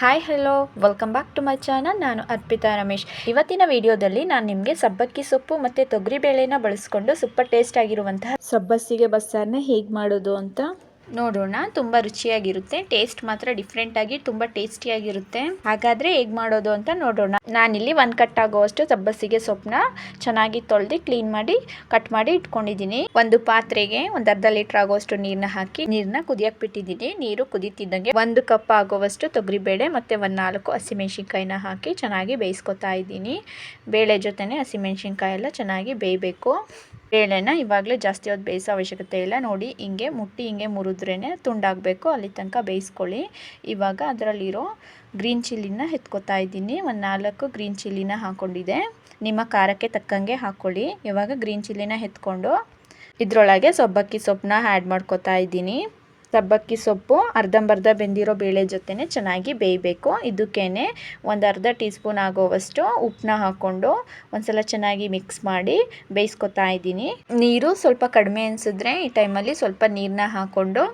Hi hello welcome back to my channel ನಾನು ಅರ್ಪಿತಾ ರಮೇಶ್. ಇವತ್ತಿನ ವಿಡಿಯೋದಲ್ಲಿ ನಾನು ನಿಮಗೆ ಸಬ್ಬಕ್ಕಿ ಸೊಪ್ಪು ಮತ್ತು ತೊಗರಿಬೇಳೆನ ಬಳಸ್ಕೊಂಡು ಸೂಪರ್ ಟೇಸ್ಟ್ ಆಗಿರುವಂತಹ ಸಬ್ಬಸ್ಸಿಗೆ ಬಸ್ಸಾರನ್ನ ಹೇಗೆ ಮಾಡೋದು ಅಂತ ನೋಡೋಣ. ತುಂಬ ರುಚಿಯಾಗಿರುತ್ತೆ. ಟೇಸ್ಟ್ ಮಾತ್ರ ಡಿಫ್ರೆಂಟ್ ಆಗಿ ತುಂಬ ಟೇಸ್ಟಿಯಾಗಿರುತ್ತೆ ಹಾಗಾದ್ರೆ ಹೇಗೆ ಮಾಡೋದು ಅಂತ ನೋಡೋಣ. ನಾನಿಲ್ಲಿ ಒಂದು ಕಟ್ ಆಗುವಷ್ಟು ಸಬ್ಬಸಿಗೆ ಸೊಪ್ಪನ್ನ ಚೆನ್ನಾಗಿ ತೊಳೆದು ಕ್ಲೀನ್ ಮಾಡಿ ಕಟ್ ಮಾಡಿ ಇಟ್ಕೊಂಡಿದ್ದೀನಿ. ಒಂದು ಪಾತ್ರೆಗೆ ಒಂದು ಅರ್ಧ ಲೀಟರ್ ಆಗುವಷ್ಟು ನೀರನ್ನ ಹಾಕಿ ನೀರನ್ನ ಕುದಿಯಕ್ ಬಿಟ್ಟಿದ್ದೀನಿ ನೀರು ಕುದೀತಿದ್ದಂಗೆ ಒಂದು ಕಪ್ ಆಗುವಷ್ಟು ತೊಗರಿಬೇಳೆ ಮತ್ತೆ ಒಂದು ನಾಲ್ಕು ಹಸಿಮೆಣಸಿನ್ಕಾಯಿನ ಹಾಕಿ ಚೆನ್ನಾಗಿ ಬೇಯಿಸ್ಕೊತಾ ಇದ್ದೀನಿ. ಬೇಳೆ ಜೊತೆನೆ ಹಸಿಮೆಣಸಿನ್ಕಾಯಿ ಎಲ್ಲ ಚೆನ್ನಾಗಿ ಬೇಯಬೇಕು. ಬೇಳೆನ ಇವಾಗಲೇ ಜಾಸ್ತಿ ಹೊತ್ತು ಬೇಯಿಸೋ ಅವಶ್ಯಕತೆ ಇಲ್ಲ. ನೋಡಿ, ಹಿಂಗೆ ಮುಟ್ಟಿ ಹಿಂಗೆ ಮುರಿದ್ರೇ ತುಂಡಾಗಬೇಕು. ಅಲ್ಲಿ ತನಕ ಬೇಯಿಸ್ಕೊಳ್ಳಿ. ಇವಾಗ ಅದರಲ್ಲಿರೋ ಗ್ರೀನ್ ಚಿಲ್ಲಿನ ಎತ್ಕೊತಾ ಇದ್ದೀನಿ. ಒಂದು ನಾಲ್ಕು ಗ್ರೀನ್ ಚಿಲ್ಲಿನ ಹಾಕ್ಕೊಂಡಿದೆ ನಿಮ್ಮ ಖಾರಕ್ಕೆ ತಕ್ಕಂಗೆ ಹಾಕ್ಕೊಳ್ಳಿ ಇವಾಗ ಗ್ರೀನ್ ಚಿಲ್ಲಿನ ಎತ್ಕೊಂಡು ಇದರೊಳಗೆ ಸೊಬ್ಬಕ್ಕಿ ಸೊಪ್ಪನ್ನ ಆ್ಯಡ್ ಮಾಡ್ಕೊತಾ ಇದ್ದೀನಿ. ಸಬ್ಬಕ್ಕಿ ಸೊಪ್ಪು, ಅರ್ಧಂಬರ್ಧ ಬೆಂದಿರೋ ಬೇಳೆ ಜೊತೆನೆ ಚೆನ್ನಾಗಿ ಬೇಯಬೇಕು. ಇದಕ್ಕೇನೆ ಒಂದು ಅರ್ಧ ಟೀ ಸ್ಪೂನ್ ಆಗೋವಷ್ಟು ಉಪ್ಪನ್ನ ಹಾಕ್ಕೊಂಡು ಒಂದ್ಸಲ ಚೆನ್ನಾಗಿ ಮಿಕ್ಸ್ ಮಾಡಿ ಬೇಯಿಸ್ಕೊತಾ ಇದ್ದೀನಿ. ನೀರು ಸ್ವಲ್ಪ ಕಡಿಮೆ ಅನಿಸಿದ್ರೆ ಈ ಟೈಮಲ್ಲಿ ಸ್ವಲ್ಪ ನೀರನ್ನ ಹಾಕ್ಕೊಂಡು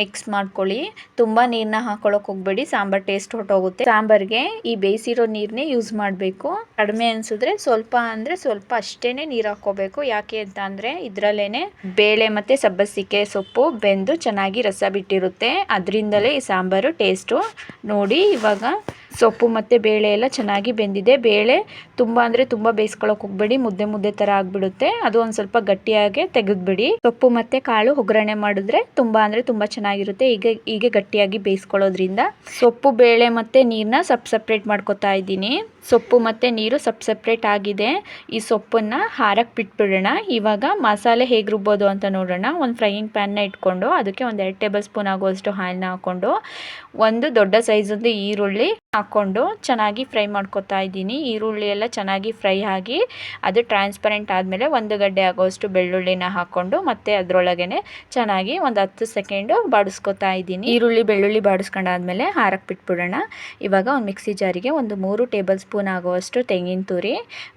ಮಿಕ್ಸ್ ಮಾಡ್ಕೊಳ್ಳಿ. ತುಂಬ ನೀರನ್ನ ಹಾಕೊಳ್ಳೋಕೆ ಹೋಗ್ಬೇಡಿ. ಸಾಂಬಾರ್ ಟೇಸ್ಟ್ ಹೊಟ್ಟೋಗುತ್ತೆ ಸಾಂಬಾರಿಗೆ ಈ ಬೇಯಿಸಿರೋ ನೀರನ್ನೇ ಯೂಸ್ ಮಾಡಬೇಕು. ಕಡಿಮೆ ಅನಿಸಿದ್ರೆ ಸ್ವಲ್ಪ ಅಂದರೆ ಸ್ವಲ್ಪ ಅಷ್ಟೇ ನೀರು ಹಾಕೋಬೇಕು ಯಾಕೆ ಅಂತ ಅಂದರೆ ಇದರಲ್ಲೇ ಬೇಳೆ ಮತ್ತು ಸಬ್ಬಸಿಗೆ ಸೊಪ್ಪು ಬೆಂದು ಚೆನ್ನಾಗಿ ರಸ ಬಿಟ್ಟಿರುತ್ತೆ. ಅದರಿಂದಲೇ ಈ ಸಾಂಬಾರು ಟೇಸ್ಟು ನೋಡಿ ಇವಾಗ ಸೊಪ್ಪು ಮತ್ತು ಬೇಳೆ ಎಲ್ಲ ಚೆನ್ನಾಗಿ ಬೆಂದಿದೆ. ಬೇಳೆ ತುಂಬ ಅಂದರೆ ತುಂಬ ಬೇಯಿಸ್ಕೊಳ್ಳೋಕೆ ಹೋಗ್ಬೇಡಿ. ಮುದ್ದೆ ಮುದ್ದೆ ಥರ ಆಗಿಬಿಡುತ್ತೆ. ಅದು ಒಂದು ಸ್ವಲ್ಪ ಗಟ್ಟಿಯಾಗೆ ತೆಗೆದುಬಿಡಿ. ಸೊಪ್ಪು ಮತ್ತು ಕಾಳು ಒಗ್ಗರಣೆ ಮಾಡಿದ್ರೆ ತುಂಬ ಅಂದರೆ ತುಂಬ ಚೆನ್ನಾಗಿರುತ್ತೆ. ಈಗ ಹೀಗೆ ಗಟ್ಟಿಯಾಗಿ ಬೇಯಿಸ್ಕೊಳ್ಳೋದ್ರಿಂದ. ಸೊಪ್ಪು, ಬೇಳೆ ಮತ್ತು ನೀರನ್ನ ಸಪ್ ಸಪ್ರೇಟ್ ಮಾಡ್ಕೊತಾ ಇದ್ದೀನಿ. ಸೊಪ್ಪು ಮತ್ತು ನೀರು ಸಪ್ ಸಪ್ರೇಟ್ ಆಗಿದೆ. ಈ ಸೊಪ್ಪನ್ನು ಹಾರಕ್ಕೆ ಬಿಟ್ಬಿಡೋಣ. ಇವಾಗ ಮಸಾಲೆ ಹೇಗೆ ರುಬ್ಬೋದು ಅಂತ ನೋಡೋಣ. ಒಂದು ಫ್ರೈಯಿಂಗ್ ಪ್ಯಾನ್ನ ಇಟ್ಕೊಂಡು ಅದಕ್ಕೆ ಒಂದು ಎರಡು ಟೇಬಲ್ ಸ್ಪೂನ್ ಆಗುವಷ್ಟು ಹಾಲನ್ನ ಹಾಕ್ಕೊಂಡು ಒಂದು ದೊಡ್ಡ ಸೈಜಿಂದು ಈರುಳ್ಳಿ ಹಾಕ್ಕೊಂಡು ಚೆನ್ನಾಗಿ ಫ್ರೈ ಮಾಡ್ಕೊತಾ ಇದ್ದೀನಿ. ಈರುಳ್ಳಿ ಎಲ್ಲ ಚೆನ್ನಾಗಿ ಫ್ರೈ ಆಗಿ ಅದು ಟ್ರಾನ್ಸ್ಪರೆಂಟ್ ಆದಮೇಲೆ ಒಂದು ಗಡ್ಡೆ ಆಗೋಷ್ಟು ಬೆಳ್ಳುಳ್ಳಿನ ಹಾಕ್ಕೊಂಡು ಮತ್ತೆ ಅದರೊಳಗೇ ಚೆನ್ನಾಗಿ ಒಂದು ಹತ್ತು ಸೆಕೆಂಡು ಬಾಡಿಸ್ಕೊತಾ ಇದ್ದೀನಿ. ಈರುಳ್ಳಿ, ಬೆಳ್ಳುಳ್ಳಿ ಬಾಡಿಸ್ಕೊಂಡಾದ್ಮೇಲೆ ಹಾರಕ್ಕೆ ಬಿಟ್ಬಿಡೋಣ. ಇವಾಗ ಒಂದು ಮಿಕ್ಸಿ ಜಾರಿಗೆ ಒಂದು ಮೂರು ಟೇಬಲ್ ಸ್ಪೂನ್ ಆಗುವಷ್ಟು ತೆಂಗಿನ ತುರಿ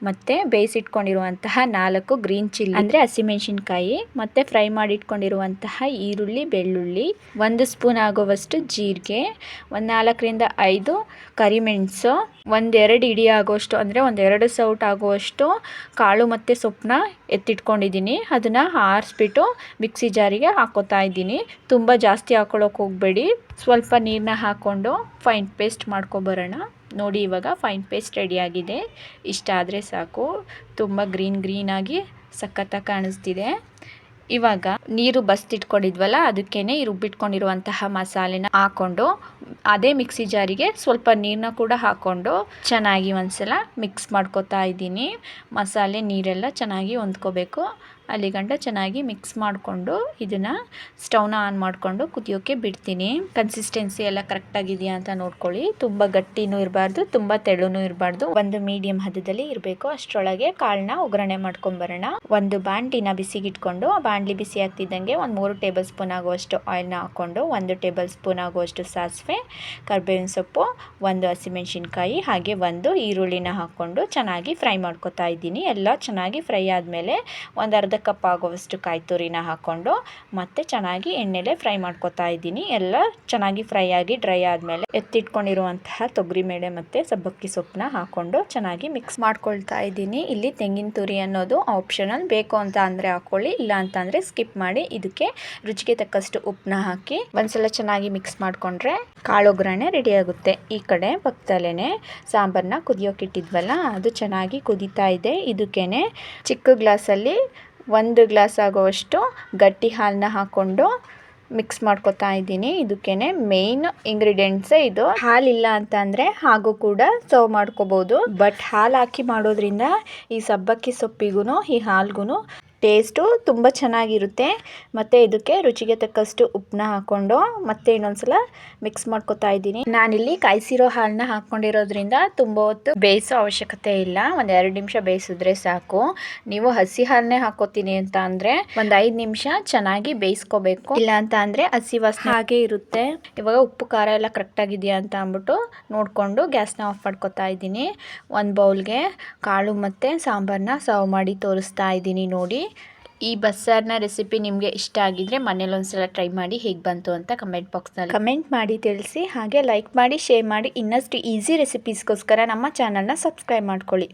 ಮತ್ತು ಬೇಯಿಸಿಟ್ಕೊಂಡಿರುವಂತಹ ನಾಲ್ಕು ಗ್ರೀನ್ ಚಿಲ್ಲಿ ಅಂದರೆ ಹಸಿಮೆಣಸಿನ್ಕಾಯಿ ಮತ್ತು ಫ್ರೈ ಮಾಡಿಟ್ಕೊಂಡಿರುವಂತಹ ಈರುಳ್ಳಿ, ಬೆಳ್ಳುಳ್ಳಿ, ಒಂದು ಸ್ಪೂನ್ ಆಗುವಷ್ಟು ಜೀರಿಗೆ, ಒಂದು ನಾಲ್ಕರಿಂದ ಐದು ಕರಿಮೆಣಸು ಒಂದೆರಡು ಇಡಿ ಆಗುವಷ್ಟು ಅಂದರೆ ಒಂದೆರಡು ಸೌಟ್ ಆಗುವಷ್ಟು ಕಾಳು ಮತ್ತು ಸೊಪ್ಪನ್ನ ಎತ್ತಿಟ್ಕೊಂಡಿದ್ದೀನಿ. ಅದನ್ನು ಆರಿಸ್ಬಿಟ್ಟು ಮಿಕ್ಸಿ ಜಾರಿಗೆ ಹಾಕೋತಾ ಇದ್ದೀನಿ. ತುಂಬ ಜಾಸ್ತಿ ಹಾಕೊಳ್ಳೋಕೆ ಹೋಗಬೇಡಿ. ಸ್ವಲ್ಪ ನೀರನ್ನ ಹಾಕ್ಕೊಂಡು ಫೈನ್ ಪೇಸ್ಟ್ ಮಾಡ್ಕೊಬರೋಣ. ನೋಡಿ, ಇವಾಗ ಫೈನ್ ಪೇಸ್ಟ್ ರೆಡಿಯಾಗಿದೆ ಇಷ್ಟ ಆದರೆ ಸಾಕು. ತುಂಬ ಗ್ರೀನ್ ಗ್ರೀನಾಗಿ ಸಖತ್ತಾಗಿ ಕಾಣಿಸ್ತಿದೆ. ಇವಾಗ ನೀರು ಬಸ್ತಿಟ್ಕೊಂಡಿದ್ವಲ್ಲ ಈ ರುಬ್ಬಿಟ್ಕೊಂಡಿರುವಂತಹ ಮಸಾಲೆನ ಹಾಕೊಂಡು ಅದೇ ಮಿಕ್ಸಿ ಜಾರಿಗೆ ಸ್ವಲ್ಪ ನೀರನ್ನ ಕೂಡ ಹಾಕೊಂಡು ಚೆನ್ನಾಗಿ ಒಂದ್ಸಲ ಮಿಕ್ಸ್ ಮಾಡ್ಕೊತಾ ಇದ್ದೀನಿ. ಮಸಾಲೆ ನೀರೆಲ್ಲ ಚೆನ್ನಾಗಿ ಹೊಂದ್ಕೋಬೇಕು. ಅಲ್ಲಿ ಗಂಟ ಚೆನ್ನಾಗಿ ಮಿಕ್ಸ್ ಮಾಡಿಕೊಂಡು ಇದನ್ನು ಸ್ಟವ್ನ ಆನ್ ಮಾಡಿಕೊಂಡು ಕುದಿಯೋಕ್ಕೆ ಬಿಡ್ತೀನಿ. ಕನ್ಸಿಸ್ಟೆನ್ಸಿ ಎಲ್ಲ ಕರೆಕ್ಟಾಗಿದೆಯಾ ಅಂತ ನೋಡ್ಕೊಳ್ಳಿ. ತುಂಬ ಗಟ್ಟಿನೂ ಇರಬಾರ್ದು, ತುಂಬ ತೆಳುನೂ ಇರಬಾರ್ದು. ಒಂದು ಮೀಡಿಯಂ ಹದದಲ್ಲಿ ಇರಬೇಕು. ಅಷ್ಟರೊಳಗೆ ಕಾಳನ್ನ ಒಗ್ಗರಣೆ ಮಾಡ್ಕೊಂಬರೋಣ. ಒಂದು ಬಾಂಡ್ಲಿನ ಬಿಸಿಗಿಟ್ಕೊಂಡು, ಆ ಬಾಂಡ್ಲಿ ಬಿಸಿ ಆಗ್ತಿದ್ದಂಗೆ ಒಂದು ಮೂರು ಟೇಬಲ್ ಸ್ಪೂನ್ ಆಗುವಷ್ಟು ಆಯಿಲ್ನ ಹಾಕ್ಕೊಂಡು, ಒಂದು ಟೇಬಲ್ ಸ್ಪೂನ್ ಆಗುವಷ್ಟು ಸಾಸಿವೆ, ಕರ್ಬೇವಿನ ಸೊಪ್ಪು, ಒಂದು ಹಸಿಮೆಣಸಿನ್ಕಾಯಿ, ಹಾಗೆ ಒಂದು ಈರುಳ್ಳಿನ ಹಾಕ್ಕೊಂಡು ಚೆನ್ನಾಗಿ ಫ್ರೈ ಮಾಡ್ಕೊತಾ ಇದ್ದೀನಿ. ಎಲ್ಲ ಚೆನ್ನಾಗಿ ಫ್ರೈ ಆದಮೇಲೆ ಒಂದು ಅರ್ಧ ಕಪ್ ಆಗುವಷ್ಟು ಕಾಯಿ ತುರಿನ ಹಾಕ್ಕೊಂಡು ಮತ್ತೆ ಚೆನ್ನಾಗಿ ಎಣ್ಣೆಲೆ ಫ್ರೈ ಮಾಡ್ಕೊತಾ ಇದ್ದೀನಿ. ಎಲ್ಲ ಚೆನ್ನಾಗಿ ಫ್ರೈ ಆಗಿ ಡ್ರೈ ಆದಮೇಲೆ ಎತ್ತಿಟ್ಕೊಂಡಿರುವಂತಹ ತೊಗರಿ ಮೇಳೆ ಮತ್ತು ಸಬ್ಬಕ್ಕಿ ಸೊಪ್ಪನ್ನ ಹಾಕ್ಕೊಂಡು ಚೆನ್ನಾಗಿ ಮಿಕ್ಸ್ ಮಾಡ್ಕೊಳ್ತಾ ಇದ್ದೀನಿ. ಇಲ್ಲಿ ತೆಂಗಿನ ತುರಿ ಅನ್ನೋದು ಆಪ್ಷನಲ್. ಬೇಕು ಅಂತ ಅಂದರೆ ಹಾಕ್ಕೊಳ್ಳಿ ಇಲ್ಲ ಅಂತ ಅಂದರೆ ಸ್ಕಿಪ್ ಮಾಡಿ. ಇದಕ್ಕೆ ರುಚಿಗೆ ತಕ್ಕಷ್ಟು ಉಪ್ಪನ್ನ ಹಾಕಿ ಒಂದ್ಸಲ ಚೆನ್ನಾಗಿ ಮಿಕ್ಸ್ ಮಾಡಿಕೊಂಡ್ರೆ ಕಾಳೊಗ್ಗರಣೆ ರೆಡಿ ಆಗುತ್ತೆ. ಈ ಕಡೆ ಪಕ್ಕದಲ್ಲೇ ಸಾಂಬಾರನ್ನ ಕುದಿಯೋಕ್ಕಿಟ್ಟಿದ್ವಲ್ಲ ಅದು ಚೆನ್ನಾಗಿ ಕುದೀತಾ ಇದೆ. ಇದಕ್ಕೇನೆ ಚಿಕ್ಕ ಗ್ಲಾಸಲ್ಲಿ ಒಂದು ಗ್ಲಾಸ್ ಆಗುವಷ್ಟು ಗಟ್ಟಿ ಹಾಲನ್ನ ಹಾಕ್ಕೊಂಡು ಮಿಕ್ಸ್ ಮಾಡ್ಕೊತಾ ಇದ್ದೀನಿ. ಇದಕ್ಕೇ ಮೇಯ್ನ್ ಇಂಗ್ರೀಡಿಯೆಂಟ್ಸೇ ಇದು. ಹಾಲಿಲ್ಲ ಅಂತ ಅಂದರೆ ಹಾಗೂ ಕೂಡ ಸರ್ವ್ ಮಾಡ್ಕೋಬೋದು. ಬಟ್ ಹಾಲು ಹಾಕಿ ಮಾಡೋದ್ರಿಂದ ಈ ಸಬ್ಬಕ್ಕಿ ಸೊಪ್ಪಿಗೂ ಈ ಹಾಲ್ಗೂ ಟೇಸ್ಟು ತುಂಬ ಚೆನ್ನಾಗಿರುತ್ತೆ. ಮತ್ತು ಇದಕ್ಕೆ ರುಚಿಗೆ ತಕ್ಕಷ್ಟು ಉಪ್ಪನ್ನ ಹಾಕ್ಕೊಂಡು ಮತ್ತೆ ಇನ್ನೊಂದ್ಸಲ ಮಿಕ್ಸ್ ಮಾಡ್ಕೊತಾ ಇದ್ದೀನಿ. ನಾನಿಲ್ಲಿ ಕಾಯಿಸಿರೋ ಹಾಲನ್ನ ಹಾಕ್ಕೊಂಡಿರೋದ್ರಿಂದ ತುಂಬ ಹೊತ್ತು ಬೇಯಿಸೋ ಅವಶ್ಯಕತೆ ಇಲ್ಲ. ಒಂದು ಎರಡು ನಿಮಿಷ ಬೇಯಿಸಿದ್ರೆ ಸಾಕು. ನೀವು ಹಸಿ ಹಾಲನ್ನೇ ಹಾಕೋತೀನಿ ಅಂತ ಅಂದರೆ ಒಂದು ಐದು ನಿಮಿಷ ಚೆನ್ನಾಗಿ ಬೇಯಿಸ್ಕೋಬೇಕು. ಇಲ್ಲ ಅಂತ ಅಂದರೆ ಹಸಿ ವಾಸನೆ ಹಾಗೆ ಇರುತ್ತೆ. ಇವಾಗ ಉಪ್ಪು, ಖಾರ ಎಲ್ಲ ಕರೆಕ್ಟಾಗಿದೆಯಾ ಅಂತ ಅಂದ್ಬಿಟ್ಟು ನೋಡಿಕೊಂಡು ಗ್ಯಾಸ್ನ ಆಫ್ ಮಾಡ್ಕೊತಾ ಇದ್ದೀನಿ. ಒಂದು ಬೌಲ್ಗೆ ಕಾಳು ಮತ್ತು ಸಾಂಬಾರನ್ನ ಸರ್ವ್ ಮಾಡಿ ತೋರಿಸ್ತಾ ಇದ್ದೀನಿ ನೋಡಿ. ಈ ಬಸ್ಸಾರ್ನ ರೆಸಿಪಿ ನಿಮಗೆ ಇಷ್ಟ ಆಗಿದ್ರೆ ಮನೇಲಿ ಒಂದ್ಸಲ ಟ್ರೈ ಮಾಡಿ ಹೇಗೆ ಬಂತು ಅಂತ ಕಮೆಂಟ್ ಬಾಕ್ಸ್ನಲ್ಲಿ ಕಮೆಂಟ್ ಮಾಡಿ ತಿಳಿಸಿ, ಹಾಗೆ ಲೈಕ್ ಮಾಡಿ ಶೇರ್ ಮಾಡಿ ಇನ್ನಷ್ಟು ಈಸಿ ರೆಸಿಪೀಸ್ಗೋಸ್ಕರ ನಮ್ಮ ಚಾನಲ್ನ ಸಬ್ಸ್ಕ್ರೈಬ್ ಮಾಡ್ಕೊಳ್ಳಿ.